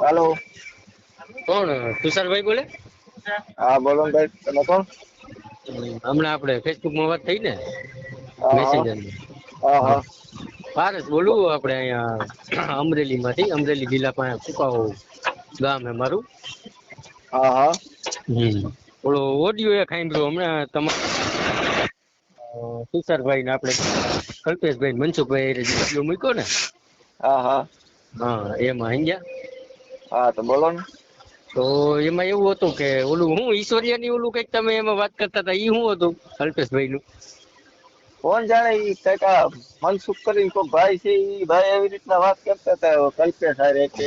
હાલો. કોણ? તુષારભાઈ બોલે? હા બોલો ને ભાઈ તમે કોણ? હમણાં આપણે ફેસબુકમાં વાત થઈ ને? હા હા. પારસ બોલું આપણે અહીંયા અમરેલી માંથી અમરેલી જિલ્લા પાસે ફુકાવો ગામ હે મારું. હા હા. હમ. ઓલો ઓડિયો એ સાંભળ્યો હમણાં તમારે તુષારભાઈ ને આપણે કલ્પેશભાઈ મનસુખભાઈ એ મૂક્યો ને? હા હા. હા એમાં સમજ્યા હા તો બોલો ને. તો એમાં એવું હતું કે ઓલું હું ઈશ્વરિયાની ઓલું કંઈક તમે એમાં વાત કરતા હતા ઈ શું હતું અલ્પેશભાઈ નું કોણ જાણે ઈ કંઈક આ મનસુખ કરીને કોઈ ભાઈ છે ઈ ભાઈ એવી રીતના વાત કરતા હતા કલ્પેશ હારે કે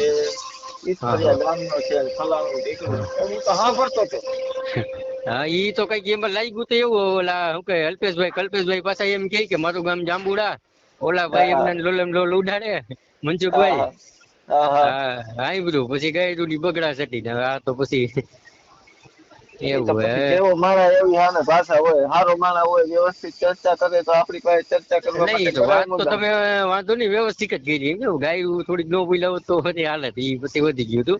ઈશ્વરિયા ગામનો છે ફલાણું. હું તો સાંભળતો હતો. હા ઈ તો કંઈક એમાં લાગ્યું તો એવું ઓલા શું કે અલ્પેશભાઈ કલ્પેશભાઈ પાછા એમ કહે કે મારું ગામ જાંબુડા. ઓલા ભાઈ હા. એમને લોલમ લોલ ઉડાડે. મનસુખભાઈ હા બધું. પછી ગયડું ની બગડા સટી ને આ તો પછી એવું હે. જેવો માણા એવી હાને ભાષા હોય હારો માણા હોય વ્યવસ્થિત ચર્ચા કરે તો આપણી પાસે ચર્ચા કરવા માટે તો વાત તો તમે વાંધો નહીં વ્યવસ્થિત જ કરી. એમ કેવું ગાયું થોડીક ન બોલાવો તો હાલત ઈ પછી વધી ગયું એવું હતું.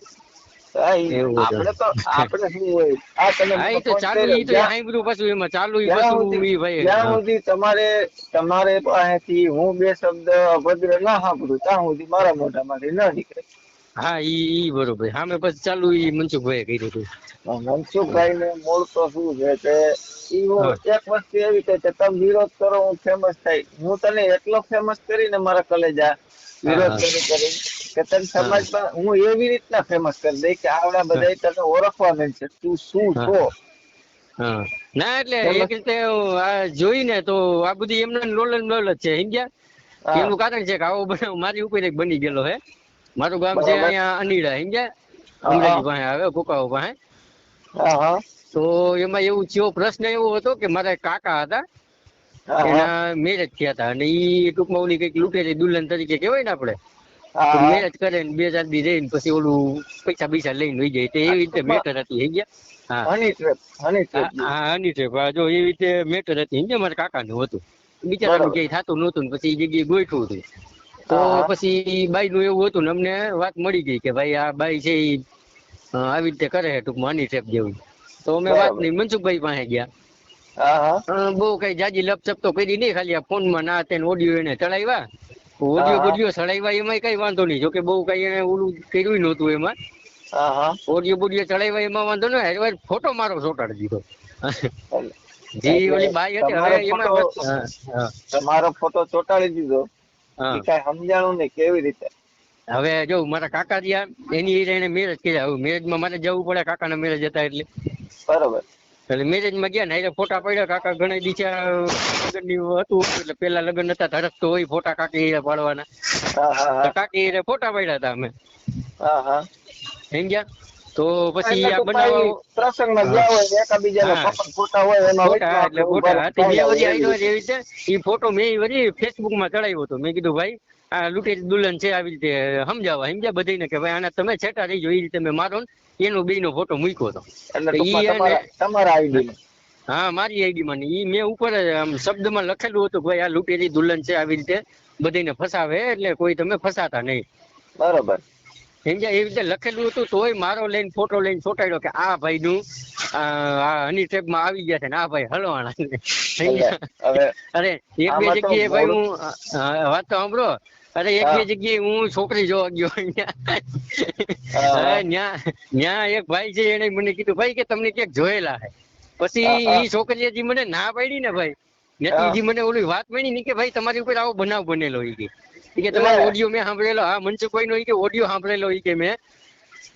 આપણે તો આપણે શું હોય? આ તમે હા તો ચાલુ. ઈ તો જ્યાં- સાંભળ્યું પાછું એમાં ચાલુ ઈ પાછું ઈ ભાઈ જ્યાં સુધી તમારે તમારે પાસેથી હું બે શબ્દ અભદ્ર ના સાંભળું ત્યાં સુધી મારા મોઢામાંથી ન નીકળે. હા ઈ ઈ બરોબર. સામે પછી ચાલુ ઈ મનસુખભાઈ કર્યું હતું. મનસુખભાઈ ને મૂળ તો શું છે કે ઈ હું એક વસ્તુ એવી છે કે તમે વિરોધ કરો હું ફેમસ થાય. હું તને એટલો ફેમસ કરીને મારા કલેજા વિરોધ કરી કરી કે તને સમાજમાં હું એવી રીતના ફેમસ કરી દઈ કે આવડા બધા તને ઓળખવા મળશે તું શું હા. છો? ના એટલે એક રીતે આ જોઈને તો આ બધી એમને લોલન લોલ જ છે સમજ્યા? એનું કારણ છે કે આવો બનાવ મારી ઉપર એક બની ગયેલો હે. મારું ગામ છે. અહીંયા અનીડા સમજ્યા. અમરેલી પાસે આવે કુકાઓ પાસે. તો એમાં એવું જેવો પ્રશ્ન એવો હતો કે મારા કાકા હતા એના મેરેજ થયા હતા. અને ઈ ટૂંકમાં ઓલી કંઈક લૂંટેલી દુલ્હન તરીકે કહેવાય ને આપણે. હા જ કરે ને બે ચાર દી રહીને પછી ઓલું પૈસા પૈસા લઈને વહી જાય તે એવી રીતે મેટર હતી હા હની ટ્રેપ હની હા ટ્રેપ જો એવી રીતે મેટર હતી સમજ્યા મારા કાકાનું હતું બિચારાનું ક્યાંય થતું નહોતું પછી એ જગ્યાએ ગોઠવું હતું તો. પછી બાઈ નું એવું હતું ને અમને વાત મળી ગઈ કે ભાઈ આ બાઈ છે આવી રીતે કરે છે ટૂંકમાં હની ટ્રેપ જેવું તો અમે વાત નહીં મનસુખભાઈ પાસે ગયા બહુ કઈ જાજી લપચપ તો કરી નહીં ખાલી આ ફોનમાં ના તેને ઓડિયો એને ચડાવ્યા ઓડિયો. બોડિયો ચડાવ્યા એમાં કઈ વાંધો નહીં. જોકે બહુ કઈ એને ઓલું કર્યું નહોતું એમાં. ઓડિયો બોડિયો ચડાવ્યા એમાં વાંધો નહીં હારે ફોટો મારો ચોટાડી દીધો. જે ઓલી બાઈ હતી હવે એમાં તમારો ફોટો ચોટાડી દીધો. કઈ સમજાણું નહીં કેવી રીતે? હવે જો મારા કાકા જ્યાં એની એને મેરેજ કર્યા. હવે મેરેજમાં મારે જવું પડે. કાકાના મેરેજ હતા એટલે. બરોબર. એટલે મેરેજમાં ગયા ને એટલે ફોટા પડ્યા કાકા ઘણા દીચા લગ્નની હતું એટલે પેલા લગ્ન હતા ધડક તો હોય ફોટા કાકી પાડવાના. કાકી ફોટા પડ્યા હતા અમે. હા ગયા? તો પછી આ બનાવ પ્રસંગમાં ગયા હોય એકાબીજાના ફોટા હોય એનો એટલે ફોટા હાથી એવી. એવી રીતે એ ફોટો મેં વળી ફેસબુકમાં ચડાવ્યો હતો. મેં કીધું ભાઈ આ લૂંટેરી દુલ્હન છે આવી રીતે સમજાવવા. સમજ્યા બધાને કે ભાઈ આના તમે છેટા રહીજો એ રીતે મેં મારો ને એનો બે નો ફોટો મૂક્યો હતો. તમારા આઈડી હા મારી આઈડી માં ઈ મેં ઉપર શબ્દમાં લખેલું હતું કે ભાઈ આ લૂંટેરી દુલ્હન છે આવી રીતે બધાને ફસાવે એટલે કોઈ તમે ફસાતા નહીં. બરોબર. સમજ્યા? એવી રીતે લખેલું હતું તોય મારો લઈને ફોટો લઈને ચોટાડ્યો કે આ ભાઈ નું આ હની ટ્રેપમાં આવી ગયા છે ને આ ભાઈ હલવાણા અરે એક બે જગ્યાએ ભાઈ હું વાત તો સાંભળો. અરે એક. બે જગ્યાએ હું છોકરી જોવા ગયો ન્યા. ન્યા એક ભાઈ છે એને મને કીધું ભાઈ કે તમને ક્યાંક જોયેલા હે. પછી એ છોકરી છોકરીએ જે મને ના પાડી ને ભાઈ. હા. ત્યાંથી મને ઓલી વાત મળી ને કે ભાઈ તમારી ઉપર આવો બનાવ બનેલો ઈ કે. કે તમારો ઓડિયો મેં સાંભળેલો. હા મનસુખભાઈ નો કે ઓડિયો સાંભળેલો ઈ કે મેં.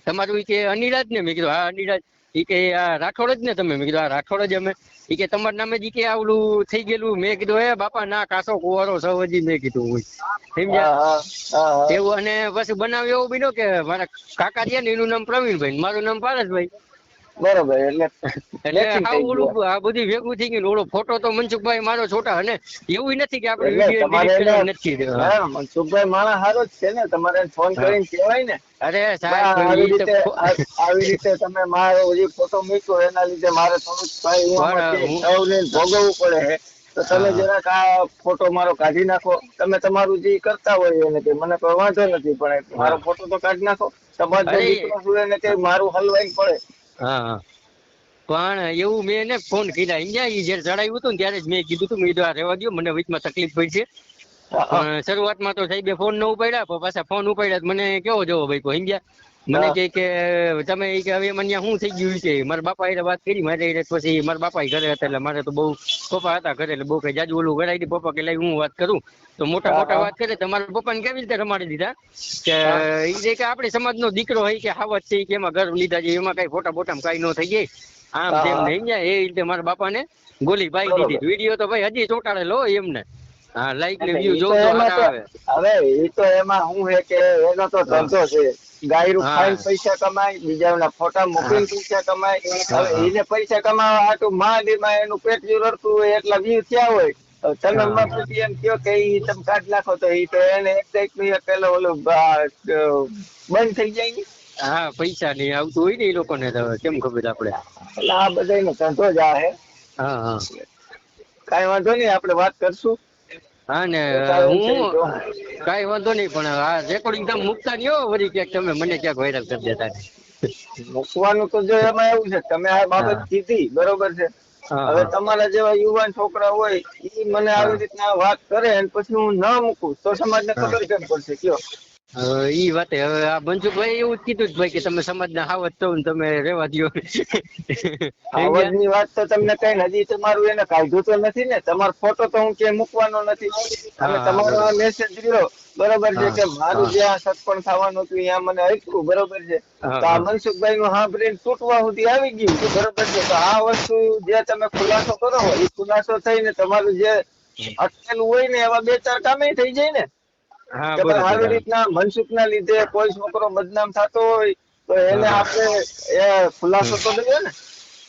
તમારું કે અનિરાજ ને? મેં કીધું હા અનિરાજ. કે આ રાઠોડ જ ને તમે. મેં કીધું આ રાઠોડ જ અમે. એ કે તમારા નામે જ કે આ ઓલું થઈ ગયેલું. મેં કીધું હે બાપા ના કાસો કુવારો સવજી મેં કીધું હોય. સમજ્યા? એવું અને પછી બનાવ એવું બન્યો કે મારા કાકા છે ને એનું નામ પ્રવીણભાઈ મારું નામ પારસભાઈ. બરોબર એટલે એટલે આ બધી ભેગું થઈ ગયું. ઓલો ફોટો તો મનસુખભાઈ મારો છોટા અને એવું નથી કે આપણે વીડિયો તમારે નથી. મનસુખભાઈ મારા હારો જ છે ને. તમારે ફોન કરીને કહેવાય ને. અરે સાહેબ આવી રીતે ફો- આ- આવી રીતે તમે મારો જે ફોટો મૂક્યો એના લીધે મારે હું- સૌને ભોગવવું પડે તો તમે જરાક આ ફોટો મારો કાઢી નાખો. તમે તમારું જે કરતા હોય એને કે મને કોઈ વાંધો નથી પણ મારો ફોટો તો કાઢી નાખો. દીકરો એને કે મારું હલવાઈ પડે. હા હા. પણ એવું મેં એને ફોન કર્યા. અહીંયા એ જયારે ચડાવ્યું હતું ને ત્યારે જ મેં કીધું હતું મેં કીધું આ રહેવા દો મને વચમાં તકલીફ પડી છે. શરૂઆતમાં તો સાહેબે ફોન ન ઉપાડ્યા પણ પાછા ફોન ઉપાડ્યા તો મને કેવો જવો ભાઈ કોઈ સમજ્યા મને કે કે તમે કે હવે મને શું થઈ ગયું છે? મારા બાપા એટલે વાત કરી મારે એટલે પછી મારા બાપા ઘરે હતા એટલે મારે તો બહુ પપ્પા હતા ઘરે એટલે બહુ કઈ જાજુ ઓલું કરાવી દી પપ્પા કે લાઈ હું વાત કરું? તો મોટા મોટા વાત કરે તમારા પપ્પાને કેવી રીતે રમાડી દીધા? કે એ જે કે આપણી સમાજનો દીકરો હોય કે હાવત છે કે એમાં ઘર લીધા છે એમાં કઈ ફોટા બોટા કઈ ન થઈ જાય. આમ તેમ નહીં જાય. એ રીતે મારા બાપાને ગોલી ભાઈ દીધી. વીડિયો તો ભાઈ હજી ચોટાડેલો એમને. હા લાઈક ને વ્યૂ તો જોઉં આવે. હવે એ તો એમાં શું છે કે એનો તો ધંધો છે. ગાયરું હા. ખાઈને પૈસા કમાય બીજાના ફોટા મૂકીને પૈસા કમાય. હવે એને પૈસા કમાવા હાટું મહાદેવમાં એનું પેટ રડતું હોય એટલા વ્યૂ થયા હોય. તમે હા. એમ કયો કે ઈ તમે કાઢ નાખો તો ઈ તો એને એક ટાઈપ પેલો ઓલો બંધ થઈ જાય ને. હા પૈસા નહીં આવતું હોય ને એ લોકોને તો કેમ ખબર આપણે એટલે આ બધાનો ધંધો જ આ હે. હા હા. કાઈ વાંધો નહીં આપણે વાત કરશું. હા ને હું કઈ વાંધો નહીં પણ આ રેકોર્ડિંગ તમે મૂકતા નહીં વળી ક્યાંક તમે મને ક્યાંક વાયરલ કરી દેતા મૂકવાનું તો જો એમાં એવું છે તમે આ બાબત કીધી બરોબર છે. હવે તમારા જેવા યુવાન છોકરા હોય ઈ મને આવી રીતના વાત કરે અને પછી હું ન મૂકું તો સમાજને. ખબર કેમ પડશે કયો? ઈ વાતે હવે આ મનસુખભાઈ એવું જ કીધું જ ભાઈ કે તમે સમાજના હાવત છો ને તમે રેવા દો આવડની વાત તો તમને કઈ ને હજી તમારું એને કાઢ્યું તો નથી ને તમારો ફોટો તો હું કે મૂકવાનો નથી. અને તમારો આ મેસેજ રહ્યો બરોબર છે કે મારું જે આ સત્પણ થવાનું હતું ત્યાં મને આપ્યું બરોબર છે. તો આ. મનસુખભાઈ નું સાંભળીને તૂટવા સુધી આવી ગયું બરોબર છે. તો આ વસ્તુ જે તમે ખુલાસો કરો એ ખુલાસો થઈને તમારું જે અટકેલું હોય ને એવા બે ચાર કામે થઈ જાય ને. કે ભાઈ આવી રીતના મનસુખ ના લીધે કોઈ છોકરો બદનામ થતો હોય તો એને આપણે એ ખુલાસો તો દઈએ ને?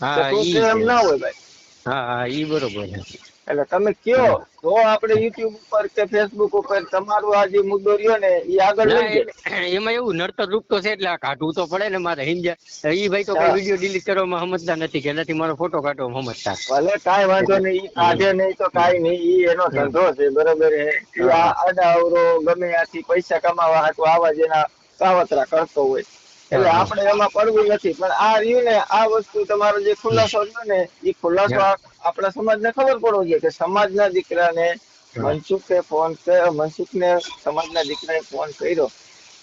હા એમ ના હોય ભાઈ. હા હા ઈ બરોબર છે. એટલે તમે કયો તો આપણે યુટ્યુબ ઉપર કે ફેસબુક ઉપર તમારો આ જે મુદ્દો રહ્યો ને એ આગળ લઈ એમાં એવું નડતર રૂપ તો છે એટલે આ કાઢવું તો પડે ને મારે સમજ્યા એ ભાઈ તો કઈ વીડિયો ડિલીટ કરવામાં સમજતા નથી કે એનાથી મારો ફોટો કાઢવા સમજતા. ભલે કાંઈ વાંધો નહીં ઈ કાઢે નહીં તો કાંઈ નહીં એ એનો ધંધો છે બરોબર છે. આ આડા અવરો ગમે આથી પૈસા કમાવા હાટું આવા જેના કાવતરા કરતો હોય. એટલે. આપણે એમાં પડવું નથી. પણ આ રહ્યું ને આ વસ્તુ તમારો જે ખુલાસો રહ્યો ને એ ખુલાસો આપણા સમાજને ખબર પડવો જોઈએ કે સમાજના દીકરાને. મનસુખે ફોન મનસુખને સમાજના દીકરાએ ફોન કર્યો.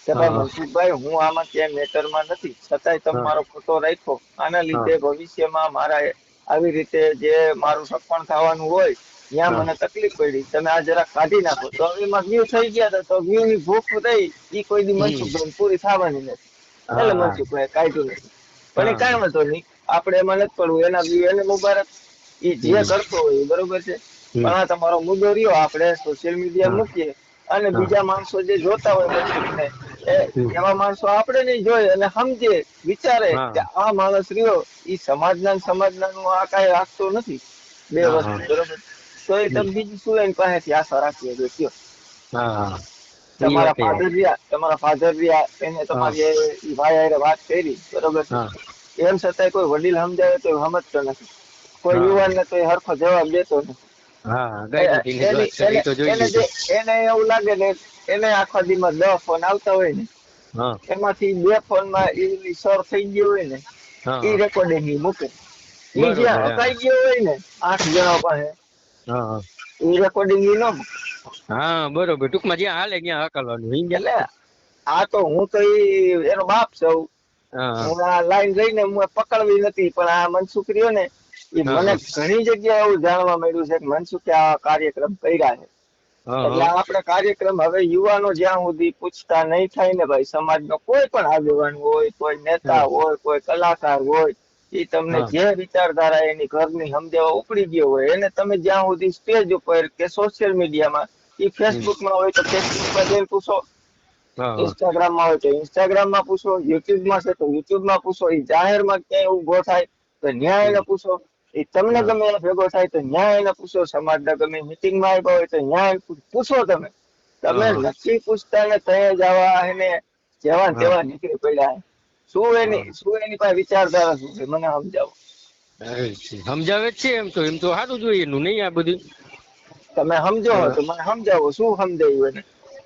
કે ભાઈ મનસુખભાઈ હું આમાં ક્યાંય મેટરમાં નથી. છતાંય તમે મારો ફોટો રાખ્યો. આના લીધે ભવિષ્યમાં મારા આવી રીતે જે મારું સપણ થવાનું હોય ત્યાં મને તકલીફ પડી. તમે આ જરા કાઢી નાખો. તો એમાં વ્યૂ થઈ ગયા તો વ્યૂ ની ભૂખ થઈ એ કોઈ દી. મનસુખભાઈ પૂરી થવાની નથી. એટલે. મનસુખભાઈ કાઢ્યું નહીં પણ એ કઈ વાંધો નહીં આપણે એમાં નથી પડવું એના વ્યૂ એને મુબારક. એ જે કરતો હોય એ બરોબર છે. પણ આ તમારો મુદ્દો રહ્યો આપણે સોશિયલ મીડિયા મૂકીએ અને બીજા માણસો જે જોતા હોય મનસુખને એ એવા માણસો આપણે નહીં જોઈએ અને સમજે વિચારે કે આ માણસ રહ્યો એ સમાજના ને સમાજના નું આ કાંઈ રાખતો નથી. બે વસ્તુ બરોબર. તો એ તમે બીજું શું એની પાસેથી આશા રાખીએ કયો હા. તમારા ફાધર રહ્યા તમારા ફાધર રહ્યા એને તમારી ભાઈ હારે વાત કરી બરોબર એમ છતાંય કોઈ વડીલ સમજાવે તો સમજતો નથી. કોઈ યુવાન ને તો એ હરખો જવાબ દેતો નથી. એની- એને- એને એને એવું લાગે ને એને આખા દીમાં દસ ફોન આવતા હોય ને એમાંથી બે ફોનમાં ઈ સર થઈ ગયો હોય ને એ રેકોર્ડિંગ મૂકે. ઈ જ્યાં હા. ગયો હોય ને આઠ જણા પાસે હા રેકોર્ડિંગ ઈ ન મૂકે. હા બરોબર. ટૂંકમાં જ્યાં હાલે ત્યાં હકલવાનું. હિંગ આ તો હું તો એનો બાપ હા. હું આ લાઈન લઈને હું પકડવી નથી પણ આ મનસુખ રહ્યો ને એ મને ઘણી જગ્યાએ એવું જાણવા મળ્યું છે કે મનસુખે આ કાર્યક્રમ કર્યા છે. એટલે આપણે કાર્યક્રમ હવે યુવાનો જ્યાં સુધી પૂછતા નહીં થાય ને ભાઈ સમાજનો કોઈ પણ આગેવાન હોય કોઈ નેતા હોય કોઈ કલાકાર હોય એ તમને જે વિચારધારા એની ઘરની સમજાવવા ઉપડી ગયો હોય એને તમે જ્યાં સુધી સ્ટેજ ઉપર કે સોશિયલ મીડિયામાં એ ફેસબુકમાં હોય તો ફેસબુકમાં જઈને પૂછો. ઇન્સ્ટાગ્રામમાં હોય તો ઇન્સ્ટાગ્રામમાં પૂછો યુટ્યુબમાં છે તો યુટ્યુબમાં પૂછો એ જાહેરમાં ક્યાંય ઊભો થાય તો ન્યાય ને પૂછો. એ તમને ગમે એને ભેગો થાય તો ન્યાય ને પૂછો. સમાજના ગમે મિટિંગમાં આવ્યા હોય તો ન્યાય પૂછો તમે. તમે. નથી પૂછતા ને ત્યાં જવા એને જેવા તેવા નીકળી પડ્યા. શું એની શું એની પાસે વિચારધારા શું છે? મને સમજાવો. સમજાવે જ છે એમ તો. એમ તો સારું જોઈએ. એનું નહીં આ બધું. તમે સમજો તો મને સમજાવો શું સમજાયું એને?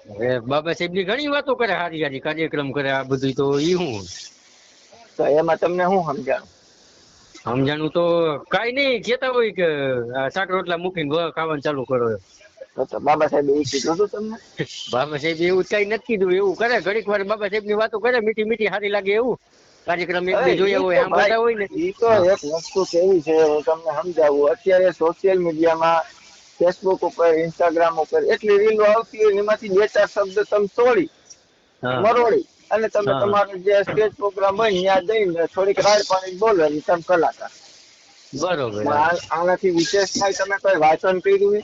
હવે બાબા સાહેબની ઘણી વાતો કરે હારી હારી કાર્યક્રમ કરે આ બધું તો ઈ હું. તો એમાં તમને શું સમજાણું? સમજાણું તો કાઈ નહીં કેતા હોય કે શાક રોટલા મૂકીને ખાવાનું ચાલુ કરો તો બાબા સાહેબ એવું કીધું હતું તમને? બાબા સાહેબ એવું કઈ નથી કીધું એવું કરે. ઘડીક વાર બાબા સાહેબની વાતો કરે મીઠી મીઠી સારી લાગે એવું. કાર્યક્રમ એક બે જોયા હોય સાંભળતા હોય ને. એ તો એક વસ્તુ કેવી છે હું તમને સમજાવું. અત્યારે સોશિયલ મીડિયામાં ફેસબુક ઉપર ઇન્સ્ટાગ્રામ ઉપર. એટલી રીલો આવતી હોય એમાંથી બે ચાર શબ્દ તમે તોડી મરોડી. અને તમે તમારો જે સ્ટેજ પ્રોગ્રામ હોય ત્યાં જઈને થોડીક રાડ પાણી બોલો અને તમે કલાકાર. બરોબર. આનાથી વિશેષ થાય તમે કોઈ વાંચન કર્યું છે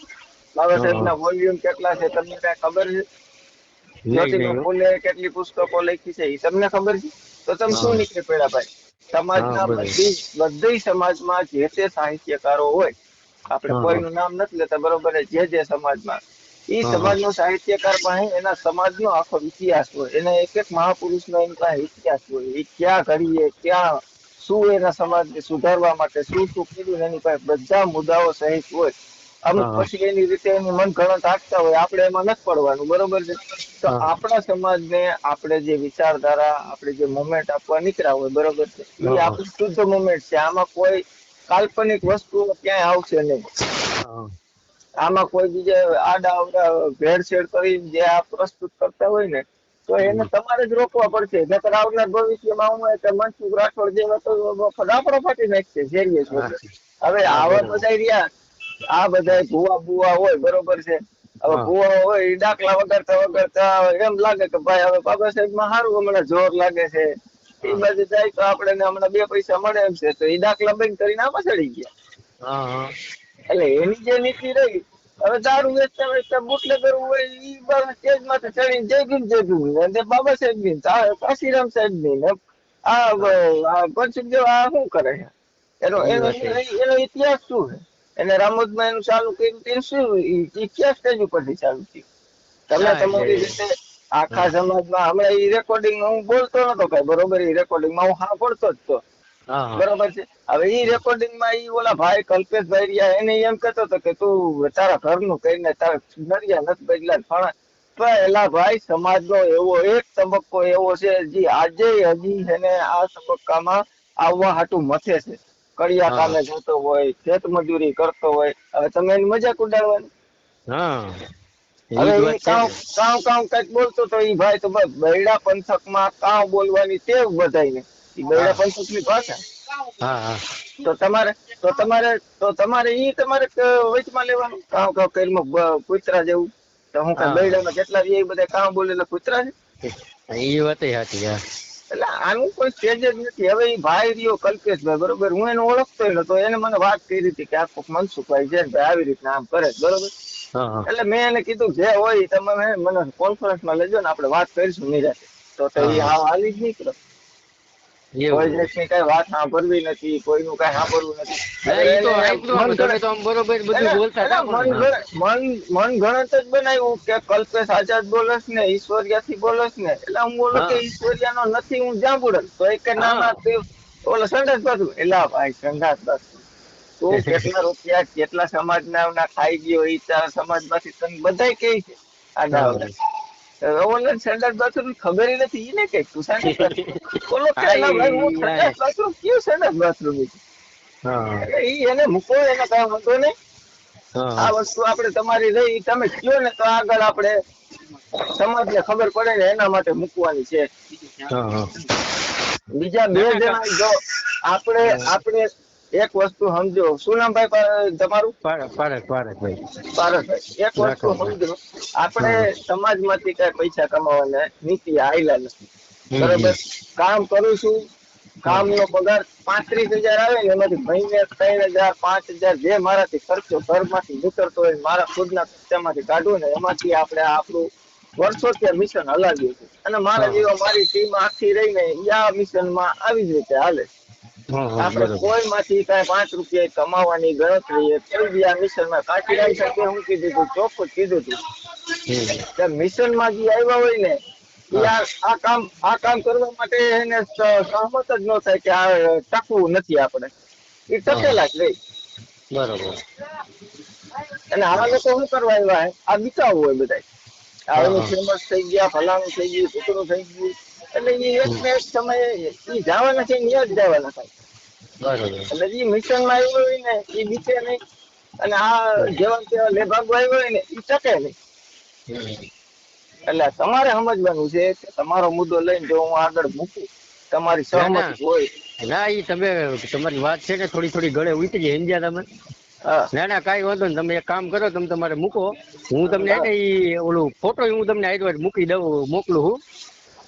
બાબા સાહેબના વોલ્યુમ કેટલા છે તમને કઈ ખબર છે? જ્યોતિબા. કેટલી પુસ્તકો લખી છે એ તમને ખબર છે? તો તમે શું નીકળી પડ્યા ભાઈ? સમાજના બધી બધી સમાજમાં જે તે સાહિત્યકારો હોય આપણે કોઈનું નામ નથી લેતા બરોબર જે જે સમાજમાં. એ સમાજનો સાહિત્યકાર પાસે એના સમાજનો આખો ઇતિહાસ હોય. એના એક એક મહાપુરુષનો એની પાસે ઇતિહાસ હોય. એ ક્યાં ઘડીએ ક્યાં શું એના સમાજને સુધારવા માટે શું શું કીધું એની પાસે બધા મુદ્દાઓ સહિત હોય. અમુક પછી એની રીતે એની મન ગણત આપતા હોય આપણે એમાં નથી પડવાનું બરોબર છે? તો. આપણા સમાજને આપણે જે વિચારધારા આપણે જે મોમેન્ટ આપવા નીકળ્યા હોય બરોબર છે? એ. આપણું શુદ્ધ મોમેન્ટ છે. આમાં કોઈ કાલ્પનિક વસ્તુઓ ક્યાંય આવશે નહીં. આમાં કોઈ બીજે આડા અવડા ભેળસેળ કરી જે આ પ્રસ્તુત કરતા હોય ને તો એને તમારે જ રોકવા પડશે. નકર આવનાર ભવિષ્યમાં હું એટલે મનસુખ રાઠોડ જેવા તો ફટાફટ ફાટી નાખશે ઝેરીએ છે હવે આવા બધા રહ્યા. આ બધા ભુવા ભૂવા હોય બરોબર છે. હવે ભૂવા હોય ઈ દાખલા વગાડતા વગાડતા એમ લાગે કે ભાઈ હવે બાબા સાહેબમાં સારું હમણાં જોર લાગે છે. એ બાજુ જાય તો આપણે હમણાં બે પૈસા મળે એમ છે. તો એ દાખલા બંધ કરીને આમાં ચડી ગયા. એટલે એની જે નીતિ રહી હવે દારૂ વેચતા વેચતા બુટલે કરવું હોય ઈ બાબા સ્ટેજમાંથી ચડીને જય ભીમ જય ભીમ અને બાબા સાહેબની કાશીરામ સાહેબની આ પંચમ જેવા આ શું કરે છે? એનો એનો એનો ઇતિહાસ શું છે? એને રામોદમાં એનું ચાલુ કર્યું તે શું ઇતિહાસ સ્ટેજ ઉપરથી ચાલુ થયું? તમે તમારી રીતે આખા સમાજમાં હમણાં એ રેકોર્ડિંગ હું બોલતો નતો કઈ બરોબર? એ રેકોર્ડિંગમાં હું સાંભળતો જ તો. બરોબર છે? હવે એ રેકોર્ડિંગમાં ઈ ઓલા ભાઈ કલ્પેશભાઈ રહ્યા એને એમ કહેતો હતો કે તું તારા ઘરનું કહીને તારા નરિયા નથી બદલા ફણા પહેલા ભાઈ સમાજનો એવો એક તબક્કો એવો છે જે આજે હજી એને આ તબક્કામાં આવવા હાટું મથે છે. કડિયા કામે જતો હોય ખેત મજૂરી કરતો હોય. હવે તમે એની મજાક ઉડાડવાની? હવે કંઈક બોલતો તો ઈ ભાઈ તો બસ પંથકમાં કામ બોલવાની ટેવ બધાયને. ઈ બૈડા પંથકની ભાષા. હા, હા. તો તમારે તો તમારે તો તમારે ઈ તમારે વચમાં લેવાનું? કામ કામ કરીમાં કૂતરા જેવું. તો હું કઈ. બૈડામાં જેટલા એ બધા કામ બોલે કુતરા છે? ઈ વાત સાચી હા. એટલે આનું કોઈ સ્ટેજ જ નથી. હવે ઈ ભાઈ રહ્યો કલ્પેશભાઈ બરોબર? હું એને ઓળખતો નતો. એને મને વાત કરી હતી કે આ કોક મનસુખભાઈ છે ભાઈ આવી રીતના આમ કરે બરોબર. એટલે મેં એને કીધું જે હોય તમે મને કોન્ફરન્સ મને લેજો ને આપણે વાત કરીશું નિરાતે તો તો એ હા. હાલી જ નીકળો. કોઈ એવું કઈ વાત સાંભળવી નથી કોઈનું કઈ સાંભળવું મન ગણત જ બનાવ્યું કે કલ્પેશ આઝાદ બોલસ ને ઈશ્વરિયાથી બોલસ ને. એટલે હું બોલું. કે ઈશ્વરિયાનો નથી હું જ્યાં બોલસ તો એક નાના ના. ના ઓલો સંડાસ બાથરૂમ એલા ભાઈ સંડાસ બાથરૂમ તું કેટલા રૂપિયા કેટલા સમાજના ના ખાઈ ગયો એ તારા સમાજમાંથી તને બધાય કે ઓલા સંડાસ બાથરૂમ ખબર નથી ઈને કે તું સંડાસ બાથરૂમ કે ભાઈ હું ઈ- બાથરૂમ કયું સંડાસ બાથરૂમ હા, એટલે એને મૂકો એને કાંઈ વાંધો નહીં. આ વસ્તુ આપણે તમારી રહી તમે કયો ને તો આગળ આપણે સમાજને ખબર પડે ને એના માટે મૂકવાની છે. બીજા બે જણા જો આપણે આપણે એક વસ્તુ સમજો. શું નામ ભાઈ તમારું? પારક પારક પારક ભાઈ. પારસભાઈ એક વસ્તુ સમજો. આપણે સમાજમાંથી કઈ પૈસા કમાવાના નીતિ આયલા નથી. બરોબર? કામ કરું છું. કામનો પગાર પાંત્રીસ હજાર આવે ને એમાંથી મહિને ત્રણ હજાર પાંચ હજાર જે મારાથી ખર્ચો ઘરમાંથી નીકળતો હોય મારા ખુદના ખર્ચામાંથી કાઢું ને એમાંથી આપણે આપણું વર્ષોથી આ મિશન હલાવ્યું છે અને મારા. જેવા મારી ટીમ આખી રહીને આ મિશનમાં આવી જ રીતે હાલે હા, આપણે કોઈ માંથી કઈ પાંચ રૂપિયા કમાવાની ગણતરી કાચી રાઈ શકે હું કીધું હતું ચોખ્ખું કીધું તું. મિશનમાં જે આવ્યા હોય ને એ આ કામ આ કામ કરવા માટે એને સહમત જ ન થાય કે આ ટકવું નથી આપણે. એ ટકેલા જ રહી બરોબર. અને આવા લોકો શું કરવા આવ્યા આ બિચાવ હોય બધા આ હા, ફેમસ થઈ ગયા ફલાણું થઈ ગયું ટુકડું થઈ ગયું. એટલે એ એક ને સમયે એ જવાના છે ન્યા જ જવાના થાય એટલે એ મિશનમાં આવ્યો હોય ને એ બીચે નહીં. અને આ જેવા તેવા લેભાગો આવ્યો હોય ને એ ટકે નહીં. એટલે તમારે સમજવાનું છે કે તમારો મુદ્દો લઈને જો હું આગળ મૂકું તમારી. સહમતી હોય. ના એ તમે તમારી વાત છે ને થોડી થોડી ગળે ઉતરી સમજ્યા તમે. ના ના કાંઈ વાંધો નહીં. તમે એક કામ કરો તમે તમારે મૂકો. હું તમને ઓલું ફોટો હું તમને આઈડવાઇડ મૂકી દઉં મોકલું હું.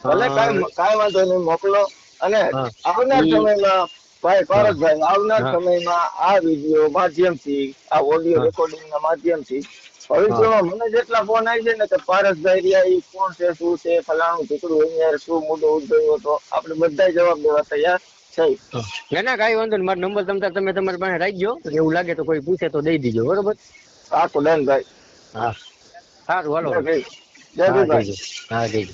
ભલે કાંઈ કાંઈ વાંધો નહીં મોકલો. અને આવનાર સમયમાં ભાઈ પારસભાઈ આવનાર. સમયમાં આ વીડિયો માધ્યમથી આ ઓડિયો હા. રેકોર્ડિંગ ના માધ્યમથી ભવિષ્યમાં મને જેટલા ફોન આવી છે ને કે પારસભાઈ રહ્યા એ કોણ છે શું છે ફલાણું ઢીકડું અહીંયા શું મુદ્દો ઉદ્ભવ્યો હતો આપણે બધા જવાબ દેવા તૈયાર છે ના ના કાંઈ વાંધો નહીં મારો નંબર તમતા તમે તમારી પાસે રાખજો એવું લાગે તો કોઈ પૂછે તો દઈ દીજો બરોબર? આખું ડન ભાઈ. હા. સારું હાલો. જય. જય ભાઈ હા દેજો